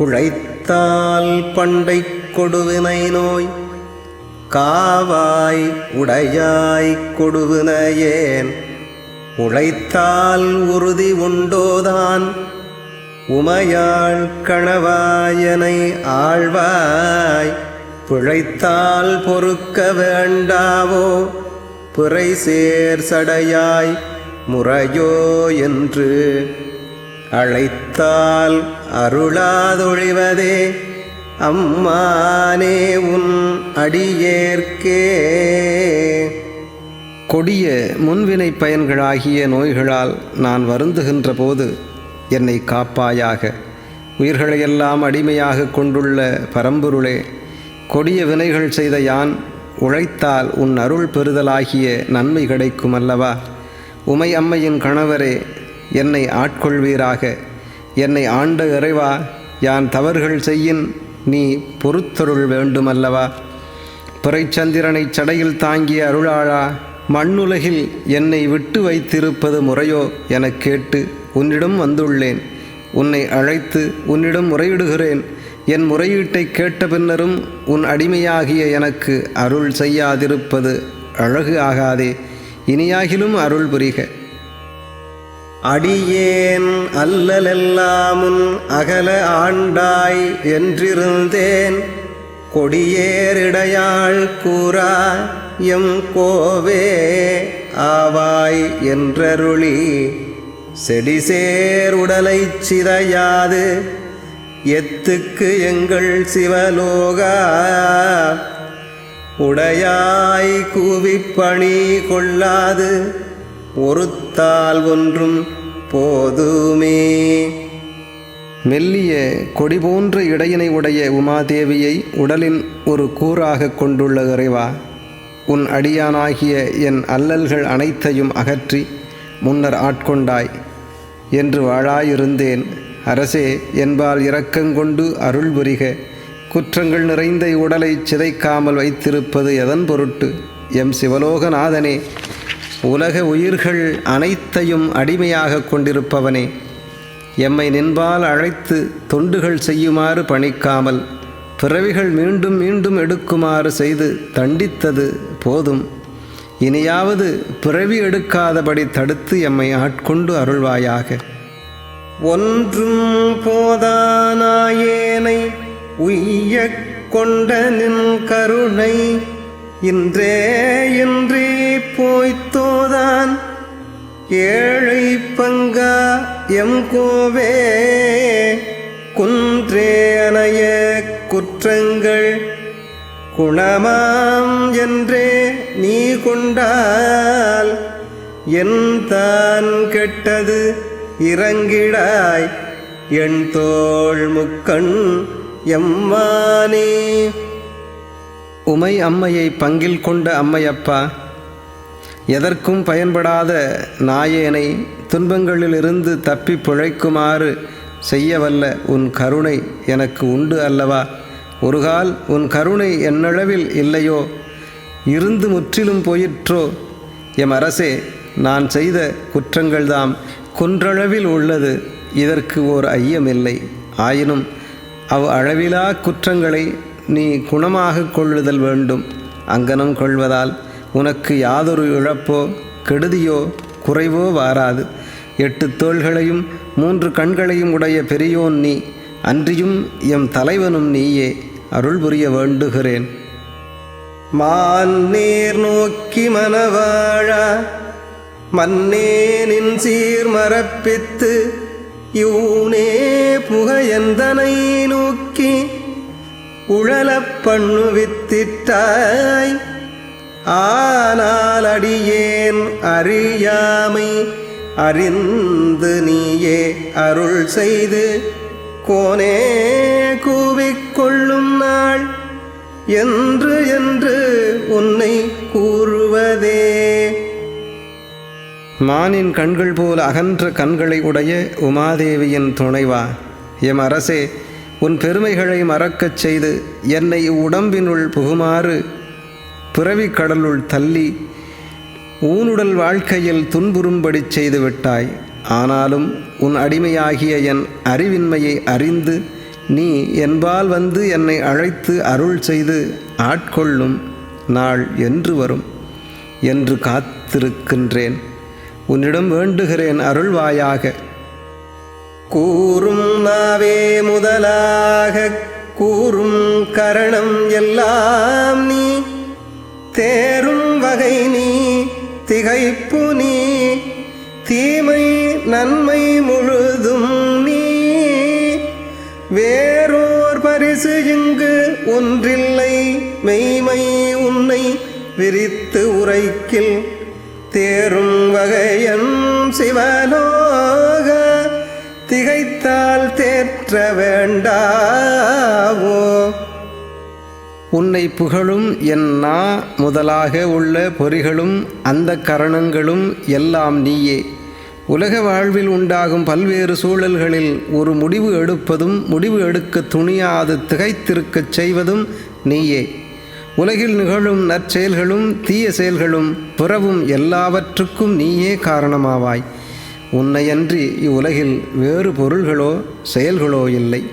குழைத்தால் பண்டை கொடுவினை நோய் காவாய் உடையாய் கொடுவினையேன் உழைத்தால் உறுதி உண்டோதான் உமையாள் கணவாயனை ஆழ்வாய் பிழைத்தால் பொறுக்க வேண்டாவோ? பிறை சேர் சடையாய் முறையோ என்று அழைத்தால் அருளாதொழிவதே. அம்மானே உன் அடியேற்கே. கொடிய முன்வினை பயன்களாகிய நோய்களால் நான் வருந்துகின்ற போது என்னை காப்பாயாக. உயிர்களையெல்லாம் அடிமையாக கொண்டுள்ள பரம்பொருளே கொடிய வினைகள் செய்த யான் உழைத்தால் உன் அருள் பெறுதலாகிய நன்மை கிடைக்கும் அல்லவா உமை அம்மையின் கணவரே என்னை ஆட்கொள்வீராக. என்னை ஆண்ட இறைவா யான் தவறுகள் செய்யின் நீ பொறுத்தருள் வேண்டுமல்லவா. பிறைச்சந்திரனை சடையில் தாங்கிய அருளாளா மண்ணுலகில் என்னை விட்டு வைத்திருப்பது முறையோ எனக் கேட்டு உன்னிடம் வந்துள்ளேன். உன்னை அழைத்து உன்னிடம் முறையிடுகிறேன். என் முறையீட்டை கேட்ட பின்னரும் உன் அடிமையாகிய எனக்கு அருள் செய்யாதிருப்பது அழகு ஆகாதே. இனியாகிலும் அருள் புரிக. அடியேன் அல்லலெல்லாமுன் அகல ஆண்டாய் என்றிருந்தேன். கொடியேறிடையாள் கூறா எம் கோவே ஆவாய் என்றருளி செடிசேர் உடலைச் சிதையாது எத்துக்கு எங்கள் சிவலோகா உடையாய் கூவிப்பணி கொள்ளாது ஒருத்தால் ஒன்றும் போதுமே. மெல்லிய கொடி போன்ற இடையினை உடைய உமாதேவியை உடலின் ஒரு கூறாக கொண்டுள்ள இறைவா உன் அடியானாகிய என் அல்லல்கள் அனைத்தையும் அகற்றி முன்னர் ஆட்கொண்டாய் என்று வாழாயிருந்தேன். அரசே என்பால் இரக்கங்கொண்டு அருள் புரிக. குற்றங்கள் நிறைந்த உடலை சிதைக்காமல் வைத்திருப்பது எதன் பொருட்டு? எம் சிவலோகநாதனே உலக உயிர்கள் அனைத்தையும் அடிமையாக கொண்டிருப்பவனே எம்மை நின்பால் அழைத்து தொண்டுகள் செய்யுமாறு பணிக்காமல் பிறவிகள் மீண்டும் மீண்டும் எடுக்குமாறு செய்து தண்டித்தது போதும். இனியாவது பிறவி எடுக்காதபடி தடுத்து எம்மை ஆட்கொண்டு அருள்வாயாக. ஒன்றும் போதானாயேனை உய்ய கொண்ட நின் கருணை இன்றே இன்றி போய்த்தோதான். ஏழை பங்கா எம் கோவே. குன்றே அணைய குற்றங்கள். குணமாம் என்றே நீ கொண்டால். என் தான் கெட்டது இறங்கிடாய். என் தோள் முக்கண் எம்மானே உமை அம்மையை பங்கில் கொண்ட அம்மையப்பா எதற்கும் பயன்படாத நாயேனை துன்பங்களிலிருந்து தப்பி பிழைக்குமாறு செய்யவல்ல உன் கருணை எனக்கு உண்டு அல்லவா? ஒருகால் உன் கருணை என்னளவில் இல்லையோ? இருந்து முற்றிலும் போயிற்றோ? எம் அரசே நான் செய்த குற்றங்கள்தாம் குன்றளவில் உள்ளது இதற்கு ஓர் ஐயமில்லை. ஆயினும் அவ் அளவிலா குற்றங்களை நீ குணமாக கொள்ளுதல் வேண்டும். அங்கனம் கொள்வதால் உனக்கு யாதொரு இழப்போ கெடுதியோ குறைவோ வாராது. எட்டு தோள்களையும் மூன்று கண்களையும் உடைய பெரியோன் நீ. அன்றியும் எம் தலைவனும் நீயே. அருள் புரிய வேண்டுகிறேன். மான் நேர் நோக்கி மனவாழா. மன்னேனின் சீர் மரப்பித்து யூனே புகையந்தனை நோக்கி. உழலப் பண்ணுவித்திட்டாய் ஆனால் அடியேன் அறியாமை அறிந்து நீயே அருள் செய்து கோனே கூவிக்கொள்ளும் நாள் என்று என்று உன்னை கூறுவதே. மானின் கண்கள் போல் அகன்ற கண்களை உடைய உமாதேவியின் துணைவா? எம் அரசே உன் பெருமைகளை மறக்கச் செய்து என்னை உடம்பினுள் புகுமாறு பிறவிக் கடலுள் தள்ளி ஊனுடல் வாழ்க்கையில் துன்புறும்படி செய்து விட்டாய். ஆனாலும் உன் அடிமையாகிய என் அறிவின்மையை அறிந்து நீ என்பால் வந்து என்னை அழைத்து அருள் செய்து ஆட்கொள்ளும் நாள் என்று வரும் என்று காத்திருக்கின்றேன். உன்னிடம் வேண்டுகிறேன் அருள்வாயாக. கூறும் நாவே முதலாக கூறும் கரணம் எல்லாம் நீ. தேரும் வகை நீ திகைப்பு நீ. தீமை நன்மை முழுதும் நீ. வேறோர் பரிசு இங்கு ஒன்றில்லை மெய்மை உன்னை விரித்து உரைக்கில். தேரும் வகையன் சிவலோக திகைத்தால் தேற்ற வேண்டாவோ? உன்னை புகழும் என் நா முதலாக உள்ள பொறிகளும் அந்த கரணங்களும் எல்லாம் நீயே. உலக வாழ்வில் உண்டாகும் பல்வேறு சூழல்களில் ஒரு முடிவு எடுப்பதும் முடிவு எடுக்க துணியாது திகைத்திருக்கச் செய்வதும் நீயே. உலகில் நிகழும் நற்செயல்களும் தீய செயல்களும் புறவும் எல்லாவற்றுக்கும் நீயே காரணமாவாய். உன்னையன்றி இவ்வுலகில் வேறு பொருள்களோ செயல்களோ இல்லை.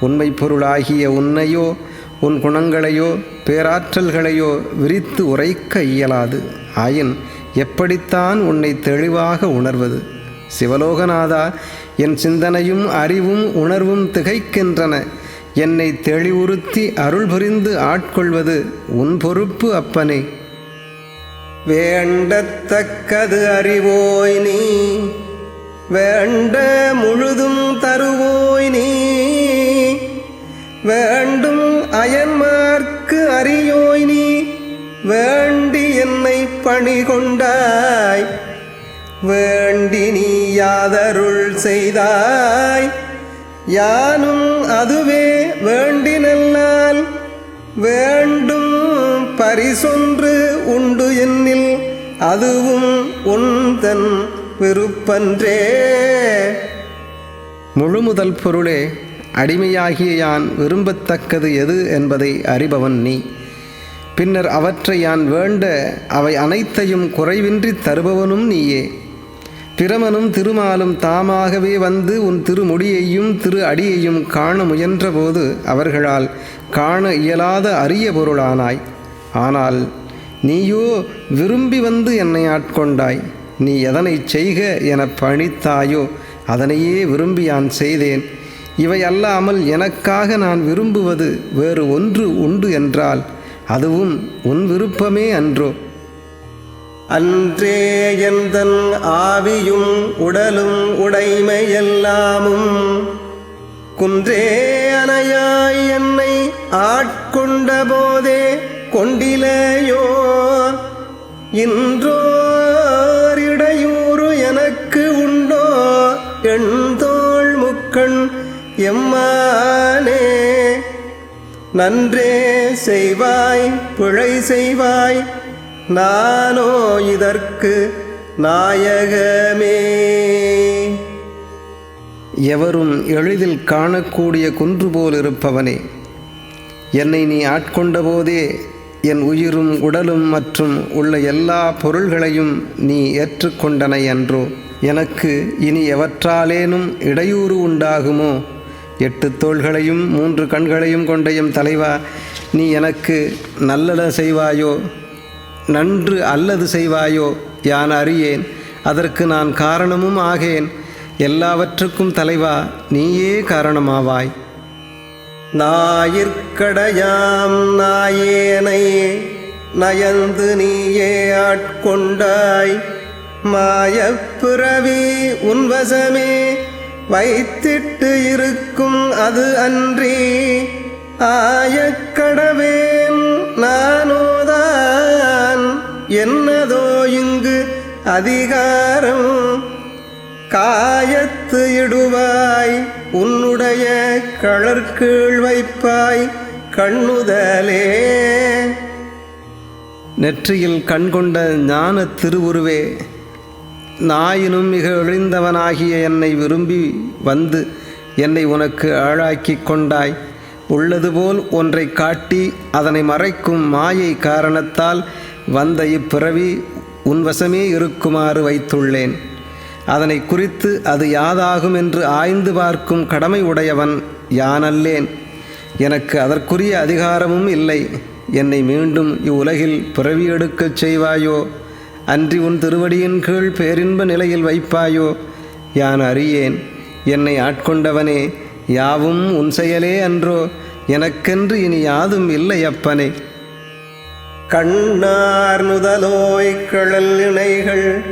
உண்மை பொருளாகிய உன்னையோ உன் குணங்களையோ பேராற்றல்களையோ விரித்து உரைக்க இயலாது. ஆயின் எப்படித்தான் உன்னை தெளிவாக உணர்வது? சிவலோகநாதா என் சிந்தனையும் அறிவும் உணர்வும் திகைக்கின்றன. என்னை தெளிவுறுத்தி அருள் புரிந்து ஆட்கொள்வது உன் பொறுப்பு அப்பனே. வேண்டத்தக்கது அறிவோய் நீ வேண்ட முழுதும் தருவோய் நீ. வேண்டும் அயன்மார்க்கு அறியோய் நீ. வேண்டி என்னை பணி கொண்டாய். வேண்டி நீ யாதருள் செய்தாய். யானும் அதுவே வேண்டி நல்லால் வேண்டும் பரிசொன்று உண்டு என்னில். அதுவும் உன் தன் வெறுப்பன்றே. முழுமுதல் பொருளே அடிமையாகிய யான் விரும்பத்தக்கது எது என்பதை அறிபவன் நீ. பின்னர் அவற்றை யான் வேண்ட அவை அனைத்தையும் குறைவின்றி தருபவனும் நீயே. பிரமனும் திருமாலும் தாமாகவே வந்து உன் திருமுடியையும் திரு அடியையும் காண முயன்றபோது அவர்களால் காண இயலாத அரிய பொருளானாய். ஆனால் நீயோ விரும்பி வந்து என்னை ஆட்கொண்டாய். நீ எதனை செய்க என பணித்தாயோ அதனையே விரும்பி நான் செய்தேன். இவை அல்லாமல் எனக்காக நான் விரும்புவது வேறு ஒன்று உண்டு என்றால் அதுவும் உன் விருப்பமே அன்றோ. அன்றே எந்தன் ஆவியும் உடலும் உடைமையெல்லாமும் குன்றே அணையாய் என்னை ஆட்கொண்ட போதே கொண்டிலேயோ இன்றோ எம்மானே நன்றே செய்வாய் பிழை செய்வாய் நானோ இதற்கு நாயகமே. எவரும் எளிதில் காணக்கூடிய குன்று போல் இருப்பவனே என்னை நீ ஆட்கொண்ட போதே என் உயிரும் உடலும் மற்றும் உள்ள எல்லா பொருள்களையும் நீ ஏற்றுக்கொண்டன என்றோ எனக்கு இனி எவற்றாலேனும் இடையூறு உண்டாகுமோ? எட்டு தோள்களையும் மூன்று கண்களையும் கொண்ட எம் தலைவா நீ எனக்கு நல்லத செய்வாயோ? நன்று அல்லது செய்வாயோ? யான் அறியேன். அதற்கு நான் காரணமும் ஆகேன். எல்லாவற்றுக்கும் தலைவா நீயே காரணமாவாய். நாயிற்கடையாம் நாயேனை நயந்து நீயே ஆட்கொண்டாய். மாயப்பிறவி உன்வசமே வைத்திட்டு இருக்கும் அது அன்றி. ஆயக்கடவேன் நானோதான். என்னதோ இங்கு அதிகாரம். காயத்து இடுவாய் உன்னுடைய களற்கீழ் வைப்பாய் கண்ணுதலே. நெற்றியில் கண்கொண்ட ஞான திருவுருவே நாயினும் மிக ஒழிந்தவனாகிய என்னை விரும்பி வந்து என்னை உனக்கு ஆளாக்கி கொண்டாய். உள்ளது போல் ஒன்றை காட்டி அதனை மறைக்கும் மாயை காரணத்தால் வந்த இப்பிறவி உன் வசமே இருக்குமாறு வைத்துள்ளேன். அதனை குறித்து அது யாதாகும் என்று ஆய்ந்து பார்க்கும் கடமை உடையவன் யானல்லேன். எனக்கு அதற்குரிய அதிகாரமும் இல்லை. என்னை மீண்டும் இவ்வுலகில் பிறவி எடுக்கச் செய்வாயோ? அன்றி உன் திருவடியின் கீழ் பேரின்ப நிலையில் வைப்பாயோ? யான் அறியேன். என்னை ஆட்கொண்டவனே யாவும் உன் செயலே அன்றோ? எனக்கென்று இனி யாதும் இல்லை அப்பனே. கண்ணார் நுதலோய் கழல் இணைகள்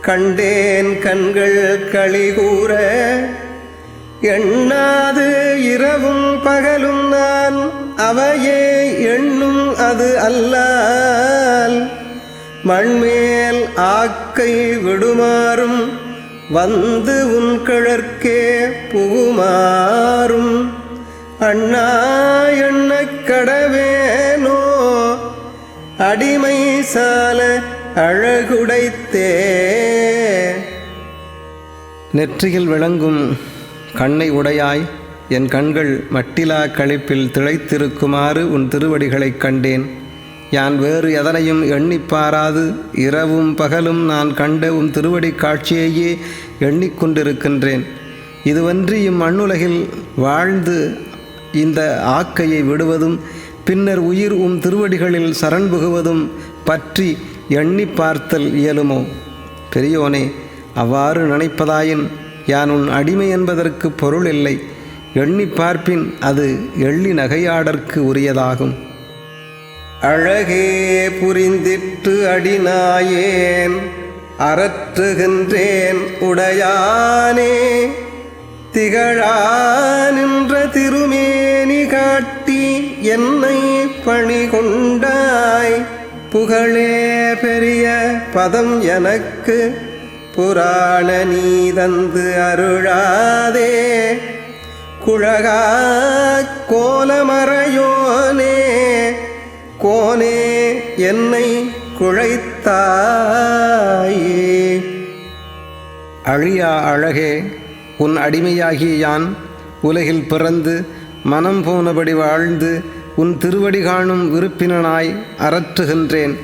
கண்டேன் கண்கள் களிகூற எண்ணாது இரவும் பகலும் நான் அவையே எண்ணும் அது அல்லால். மண்மேல் ஆக்கை விடுமாறும் வந்து உன் கிழற்கே புகுமாறும். அண்ணா எண்ண கடவேனோ? அடிமை சால அழகுடைத்தே. நெற்றியில் விளங்கும் கண்ணை உடையாய் என் கண்கள் மட்டிலா களிப்பில் திளைத்திருக்குமாறு உன் திருவடிகளைக் கண்டேன். யான் வேறு எதனையும் எண்ணிப்பாராது இரவும் பகலும் நான் கண்ட உன் திருவடி காட்சியையே எண்ணிக்கொண்டிருக்கின்றேன் இதுவன்றி இம்மண்ணுலகில் வாழ்ந்து இந்த ஆக்கையை விடுவதும் பின்னர் உயிர் உம் திருவடிகளில் சரண் புகுவதும் பற்றி எண்ணி பார்த்தல் இயலுமோ? பெரியோனே அவ்வாறு நினைப்பதாயின் யான் உன் அடிமை என்பதற்கு பொருள் இல்லை. எண்ணி பார்ப்பின் அது எள்ளி நகையாடற்கு உரியதாகும். அழகே புரிந்திட்டு அடிநாயேன் அறற்றுகின்றேன் உடையானே. திகழா நின்ற திருமேனி காட்டி என்னை பணி கொண்டாய் புகழே பெரிய பதம் எனக்கு புராண நீ தந்து அருளாதே. குழகா கோலமறையோனே. கோனே என்னை குழைத்தாயே. அழியா அழகே உன் அடிமையாகிய யான் உலகில் பிறந்து மனம் போனபடி வாழ்ந்து உன் திருவடி காணும் விருப்பினனாய் அரற்றுகின்றேன்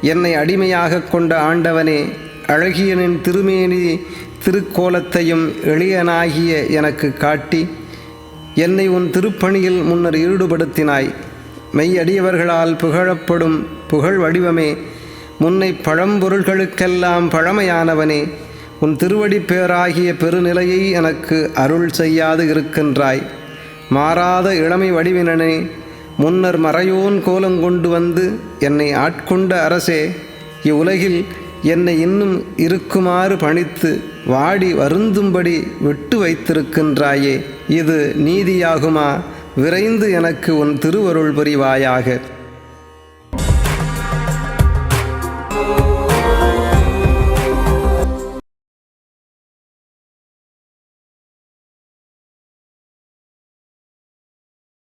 என்னை அடிமையாக கொண்ட ஆண்டவனே அழகியனின் திருமேனி திருக்கோலத்தையும் எளியனாகிய எனக்கு காட்டி என்னை உன் திருப்பணியில் முன்னர் ஈடுபடுத்தினாய். மெய்யடியவர்களால் புகழப்படும் புகழ் வடிவமே. முன்னை பழம்பொருள்களுக்கெல்லாம் பழமையானவனே. உன் திருவடி பேராகிய பெருநிலையை எனக்கு அருள் செய்யாது இருக்கின்றாய். மாறாத இளமை வடிவினனே முன்னர் மறையோன் கோலம் கொண்டு வந்து என்னை ஆட்கொண்ட அரசே இவ்வுலகில் என்னை இன்னும் இருக்குமாறு பணித்து வாடி வருந்தும்படி விட்டு வைத்திருக்கின்றாயே. இது நீதியாகுமா? விரைந்து எனக்கு உன் திருவருள் புரிவாயாக.